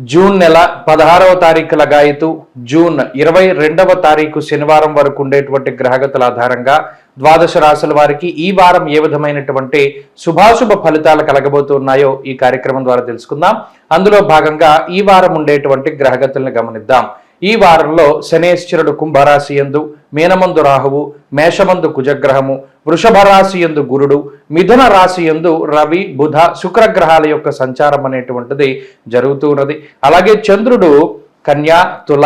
June నెల పదహారవ తారీఖు గాయతు జూన్ ఇరవై రెండవ తారీఖు శనివారం వరకు ఉండేటువంటి గ్రహగతుల ఆధారంగా ద్వాదశ రాశుల వారికి ఈ వారం ఏ విధమైనటువంటి శుభాశుభ ఫలితాలు కలగబోతున్నాయో ఈ కార్యక్రమం ద్వారా తెలుసుకుందాం. అందులో భాగంగా ఈ వారం ఉండేటువంటి గ్రహగతుల్ని గమనిద్దాం. ఈ వారంలో శనేశ్వరుడు కుంభరాశి ఎందు మీనమందు రాహువు మేషమందు కుజగ్రహము వృషభ రాశి ఎందు గురుడు మిథున రాశి ఎందు రవి బుధ శుక్రగ్రహాల యొక్క సంచారం అనేటువంటిది జరుగుతూ ఉన్నది. అలాగే చంద్రుడు కన్యా తుల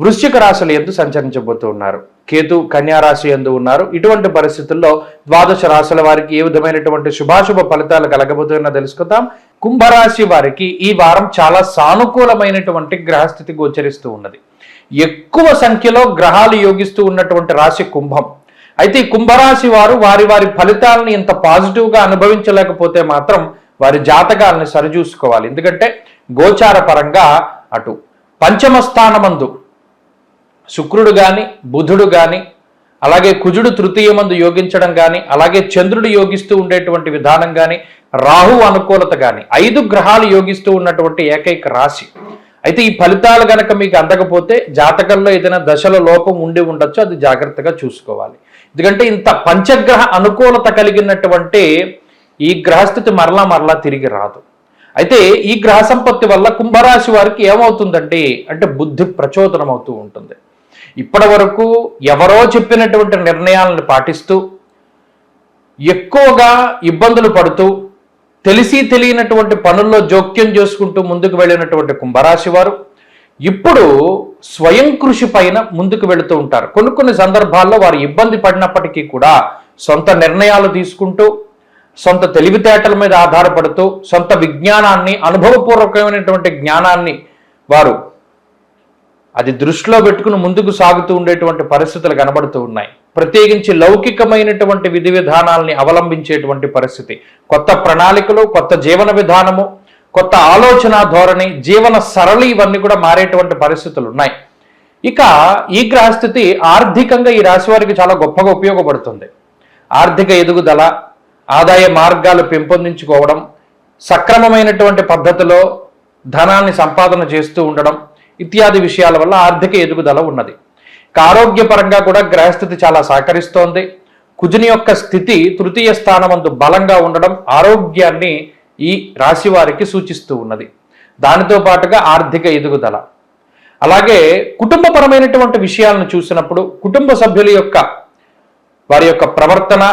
వృశ్చిక రాశుల ఎందు సంచరించబోతూ ఉన్నారు. కేతు కన్యారాశి ఎందు ఉన్నారు. ఇటువంటి పరిస్థితుల్లో ద్వాదశ రాశుల వారికి ఏ విధమైనటువంటి శుభాశుభ ఫలితాలు కలగబోతున్నా తెలుసుకుందాం. కుంభరాశి వారికి ఈ వారం చాలా సానుకూలమైనటువంటి గ్రహస్థితి గోచరిస్తూ ఉన్నది. ఎక్కువ సంఖ్యలో గ్రహాలు యోగిస్తూ ఉన్నటువంటి రాశి కుంభం. అయితే ఈ కుంభరాశి వారు వారి వారి ఫలితాలను ఇంత పాజిటివ్గా అనుభవించలేకపోతే మాత్రం వారి జాతకాలను సరిచూసుకోవాలి. ఎందుకంటే గోచార పరంగా అటు పంచమ స్థానమందు శుక్రుడు కానీ బుధుడు కానీ అలాగే కుజుడు తృతీయమందు యోగించడం కానీ అలాగే చంద్రుడు యోగిస్తూ ఉండేటువంటి విధానం కానీ రాహు అనుకూలత కానీ ఐదు గ్రహాలు యోగిస్తూ ఉన్నటువంటి ఏకైక రాశి. అయితే ఈ ఫలితాలు కనుక మీకు అందకపోతే జాతకంలో ఏదైనా దశల లోపం ఉండి ఉండొచ్చు అది జాగ్రత్తగా చూసుకోవాలి. ఎందుకంటే ఇంత పంచగ్రహ అనుకూలత కలిగినటువంటి ఈ గ్రహస్థితి మరలా మరలా తిరిగి రాదు. అయితే ఈ గ్రహ సంపత్తి వల్ల కుంభరాశి వారికి ఏమవుతుందండి అంటే బుద్ధి ప్రచోదనం అవుతూ ఉంటుంది. ఇప్పటి వరకు ఎవరో చెప్పినటువంటి నిర్ణయాలను పాటిస్తూ ఎక్కువగా ఇబ్బందులు పడుతూ తెలిసి తెలియనటువంటి పనుల్లో జోక్యం చేసుకుంటూ ముందుకు వెళ్ళినటువంటి కుంభరాశి వారు ఇప్పుడు స్వయం కృషి పైన ముందుకు వెళుతూ ఉంటారు. కొన్ని కొన్ని సందర్భాల్లో వారు ఇబ్బంది పడినప్పటికీ కూడా సొంత నిర్ణయాలు తీసుకుంటూ సొంత తెలివితేటల మీద ఆధారపడుతూ సొంత విజ్ఞానాన్ని అనుభవపూర్వకమైనటువంటి జ్ఞానాన్ని వారు అది దృష్టిలో పెట్టుకుని ముందుకు సాగుతూ ఉండేటువంటి పరిస్థితులు కనబడుతూ ఉన్నాయి. ప్రత్యేకించి లౌకికమైనటువంటి విధి విధానాల్ని అవలంబించేటువంటి పరిస్థితి. కొత్త ప్రణాళికలు కొత్త జీవన విధానము కొత్త ఆలోచన ధోరణి జీవన సరళి ఇవన్నీ కూడా మారేటువంటి పరిస్థితులు ఉన్నాయి. ఇక ఈ గ్రహస్థితి ఆర్థికంగా ఈ రాశి వారికి చాలా గొప్పగా ఉపయోగపడుతుంది. ఆర్థిక ఎదుగుదల ఆదాయ మార్గాలు పెంపొందించుకోవడం సక్రమమైనటువంటి పద్ధతిలో ధనాన్ని సంపాదన చేస్తూ ఉండడం ఇత్యాది విషయాల వల్ల ఆర్థిక ఎదుగుదల ఉన్నది. ఆరోగ్యపరంగా కూడా గ్రహస్థితి చాలా సహకరిస్తోంది. కుజుని యొక్క స్థితి తృతీయ స్థానమందు బలంగా ఉండడం ఆరోగ్యాన్ని ఈ రాశి వారికి సూచిస్తూ ఉన్నది. దానితో పాటుగా ఆర్థిక ఎదుగుదల. అలాగే కుటుంబపరమైనటువంటి విషయాలను చూసినప్పుడు కుటుంబ సభ్యుల యొక్క వారి యొక్క ప్రవర్తన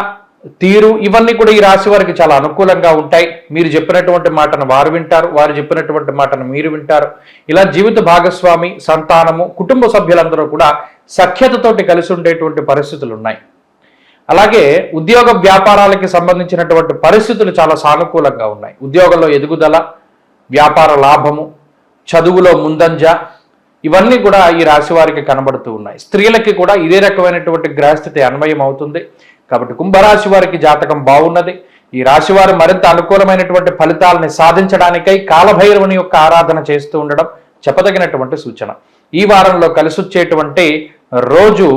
తీరు ఇవన్నీ కూడా ఈ రాశి వారికి చాలా అనుకూలంగా ఉంటాయి. మీరు చెప్పినటువంటి మాటను వారు వింటారు వారు చెప్పినటువంటి మాటను మీరు వింటారు. ఇలా జీవిత భాగస్వామి సంతానము కుటుంబ సభ్యులందరూ కూడా సఖ్యతతోటి కలిసి ఉండేటువంటి పరిస్థితులు ఉన్నాయి. అలాగే ఉద్యోగ వ్యాపారాలకి సంబంధించినటువంటి పరిస్థితులు చాలా సానుకూలంగా ఉన్నాయి. ఉద్యోగంలో ఎదుగుదల వ్యాపార లాభము చదువులో ముందంజ ఇవన్నీ కూడా ఈ రాశి వారికి కనబడుతూ ఉన్నాయి. స్త్రీలకి కూడా ఇదే రకమైనటువంటి గ్రహస్థితి అన్వయం అవుతుంది కాబట్టి కుంభరాశి వారికి జాతకం బాగున్నది. ఈ రాశి వారు మరింత అనుకూలమైనటువంటి ఫలితాలని సాధించడానికై కాలభైరవుని యొక్క ఆరాధన చేస్తూ ఉండడం చెప్పదగినటువంటి సూచన. ఈ వారంలో కలిసొచ్చేటువంటి రోజు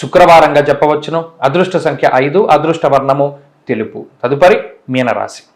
శుక్రవారంగా చెప్పవచ్చును. అదృష్ట సంఖ్య ఐదు అదృష్ట వర్ణము తెలుపు. తదుపరి మీనరాశి.